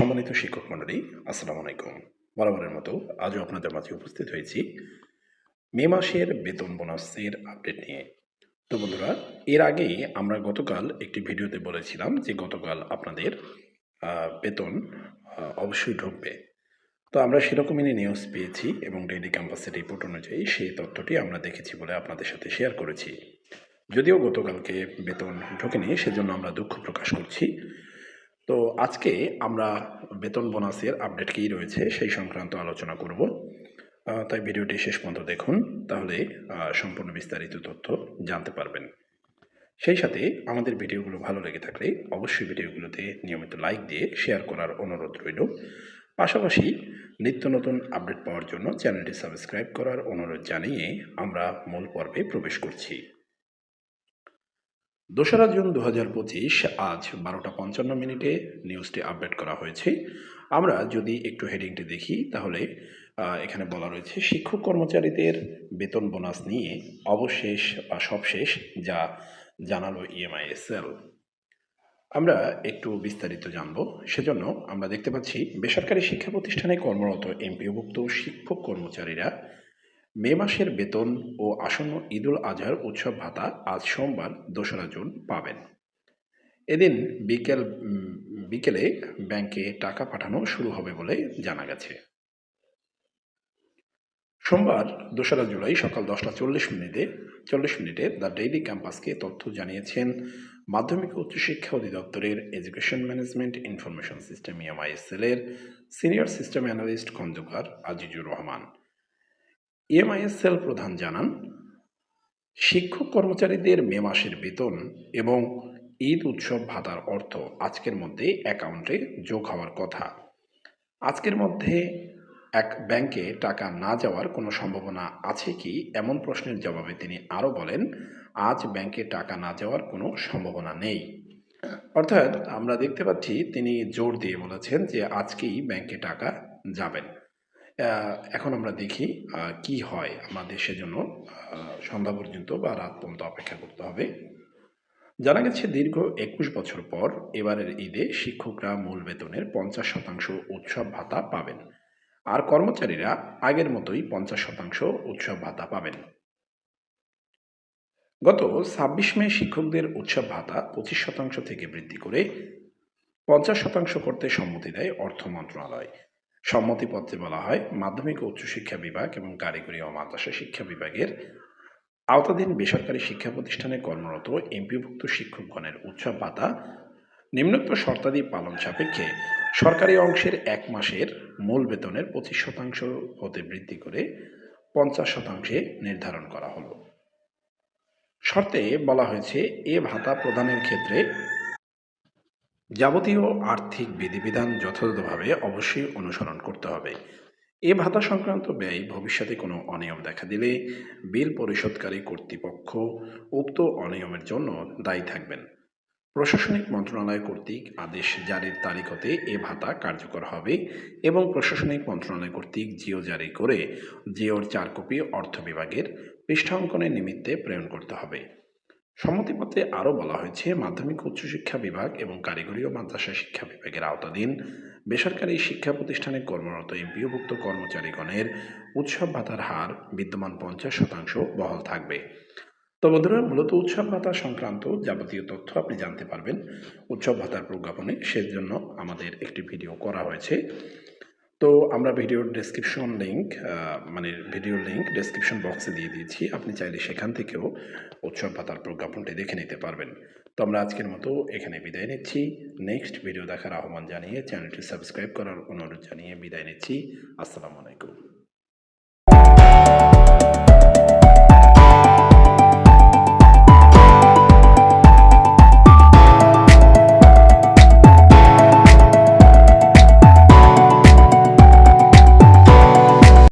সম্মানিত শিক্ষক মণ্ডলী আসসালামু আলাইকুম। বরাবরের মতো আজও আপনাদের মাঝে উপস্থিত হয়েছি মে মাসের বেতন বোনাসের আপডেট নিয়ে। তো বন্ধুরা, এর আগেই আমরা গতকাল একটি ভিডিওতে বলেছিলাম যে গতকাল আপনাদের বেতন অবশ্যই ঢুকবে। তো আমরা সেরকমই নিউজ পেয়েছি এবং ডেইলি ক্যাম্পাসের রিপোর্ট অনুযায়ী সেই তথ্যটি আমরা দেখেছি বলে আপনাদের সাথে শেয়ার করেছি। যদিও গতকালকে বেতন ঢোকেনি, সেজন্য আমরা দুঃখ প্রকাশ করছি। তো আজকে আমরা বেতন বোনাসের আপডেট কী রয়েছে সেই সংক্রান্ত আলোচনা করব। তাই ভিডিওটি শেষ পর্যন্ত দেখুন, তাহলে সম্পূর্ণ বিস্তারিত তথ্য জানতে পারবেন। সেই সাথে আমাদের ভিডিওগুলো ভালো লেগে থাকলে অবশ্যই ভিডিওগুলোতে নিয়মিত লাইক দিয়ে শেয়ার করার অনুরোধ রইল। পাশাপাশি নিত্য নতুন আপডেট পাওয়ার জন্য চ্যানেলটি সাবস্ক্রাইব করার অনুরোধ জানিয়ে আমরা মূল পর্বে প্রবেশ করছি। দোসরা জুন দু হাজার পঁচিশ আজ বারোটা পঞ্চান্ন মিনিটে নিউজটি আপডেট করা হয়েছে। আমরা যদি একটু হেডিংটি দেখি, তাহলে এখানে বলা রয়েছে, শিক্ষক কর্মচারীদের বেতন বোনাস নিয়ে অবশেষ বা সবশেষ যা জানালো E ইএমআইএসএল আমরা একটু বিস্তারিত জানব। সেজন্য আমরা দেখতে পাচ্ছি, বেসরকারি শিক্ষা প্রতিষ্ঠানে কর্মরত এমপিওভুক্ত শিক্ষক কর্মচারীরা মে মাসের বেতন ও আসন্ন ঈদুল আজহার উৎসব ভাতা আজ সোমবার দোসরা জুন পাবেন। এদিন বিকেল বিকেলে ব্যাংকে টাকা পাঠানো শুরু হবে বলে জানা গেছে। সোমবার দোসরা জুলাই সকাল দশটা চল্লিশ মিনিটে চল্লিশ মিনিটে দ্য ডেইলি ক্যাম্পাসকে তথ্য জানিয়েছেন মাধ্যমিক উচ্চশিক্ষা অধিদপ্তরের education management information system EMISL এর senior system analyst Khandaker Azizur Rahman. EMISL প্রধান জানান, শিক্ষক কর্মচারীদের মে মাসের বেতন এবং ঈদ উৎসব ভাতার অর্থ আজকের মধ্যে অ্যাকাউন্টে যোগ হওয়ার কথা। আজকের মধ্যে এক ব্যাংকে টাকা না যাওয়ার কোনো সম্ভাবনা আছে কি? এমন প্রশ্নের জবাবে তিনি আরও বলেন, আজ ব্যাংকে টাকা না যাওয়ার কোনো সম্ভাবনা নেই। অর্থাৎ আমরা দেখতে পাচ্ছি তিনি জোর দিয়ে বলেছেন যে আজকেই ব্যাংকে টাকা যাবেন। এখন আমরা দেখি কি হয় আমাদের সেজন্য সন্ধ্যা পর্যন্ত বা রাত পর্যন্ত অপেক্ষা করতে হবে। জানা গেছে দীর্ঘ একুশ বছর পর এবারের ঈদে শিক্ষকরা মূল বেতনের পঞ্চাশ শতাংশ উৎসব ভাতা পাবেন। আর কর্মচারীরা আগের মতোই পঞ্চাশ শতাংশ উৎসব ভাতা পাবেন। গত ছাব্বিশ মে শিক্ষকদের উৎসব ভাতা পঁচিশ শতাংশ থেকে বৃদ্ধি করে পঞ্চাশ শতাংশ করতে সম্মতি দেয় অর্থ মন্ত্রণালয়। সম্মতিপত্রে বলা হয়, মাধ্যমিক ও উচ্চশিক্ষা বিভাগ এবং কারিগরি ও মাদ্রাসা শিক্ষা বিভাগের আওতাধীন বেসরকারি শিক্ষা প্রতিষ্ঠানে কর্মরত এমপিভুক্ত শিক্ষকগণের উৎসব ভাতা নিম্নোক্ত শর্তাদি পালন সাপেক্ষে সরকারি অংশের এক মাসের মূল বেতনের পঁচিশ শতাংশ হতে বৃদ্ধি করে পঞ্চাশ শতাংশে নির্ধারণ করা হলো। শর্তে বলা হয়েছে, এ ভাতা প্রদানের ক্ষেত্রে যাবতীয় আর্থিক বিধিবিধান যথাযথভাবে অবশ্যই অনুসরণ করতে হবে। এ ভাতা সংক্রান্ত ব্যয় ভবিষ্যতে কোনো অনিয়ম দেখা দিলে বিল পরিশোধকারী কর্তৃপক্ষ উক্ত অনিয়মের জন্য দায়ী থাকবেন। প্রশাসনিক মন্ত্রণালয় কর্তৃক আদেশ জারির তারিখ হতে এ ভাতা কার্যকর হবে এবং প্রশাসনিক মন্ত্রণালয় কর্তৃক জিও জারি করে জিওর চার কপি অর্থ বিভাগের পৃষ্ঠাঙ্কনের নিমিত্তে প্রেরণ করতে হবে। সম্মতিপত্রে আরও বলা হয়েছে, মাধ্যমিক উচ্চশিক্ষা বিভাগ এবং কারিগরি ও মাদ্রাসা শিক্ষা বিভাগের আওতাধীন বেসরকারি শিক্ষা প্রতিষ্ঠানে কর্মরত এমপিওভুক্ত কর্মচারীগণের উৎসব ভাতার হার বিদ্যমান পঞ্চাশ শতাংশ বহাল থাকবে। তো বন্ধুরা, মূলত উৎসব ভাতা সংক্রান্ত যাবতীয় তথ্য আপনি জানতে পারবেন। উৎসব ভাতার প্রজ্ঞাপনে সেজন্য আমাদের একটি ভিডিও করা হয়েছে। তো আমরা ভিডিওর ডেসক্রিপশন লিঙ্ক মানে ভিডিও লিঙ্ক ডেসক্রিপশন বক্সে দিয়ে দিয়েছি। আপনি চাইলে সেখান থেকেও উৎসব ভাতার প্রজ্ঞাপনটি দেখে নিতে পারবেন। তো আমরা আজকের মতো এখানে বিদায় নিচ্ছি। নেক্সট ভিডিও দেখার আহ্বান জানিয়ে চ্যানেলটি সাবস্ক্রাইব করার অনুরোধ জানিয়ে বিদায় নিচ্ছি। আসসালামু আলাইকুম।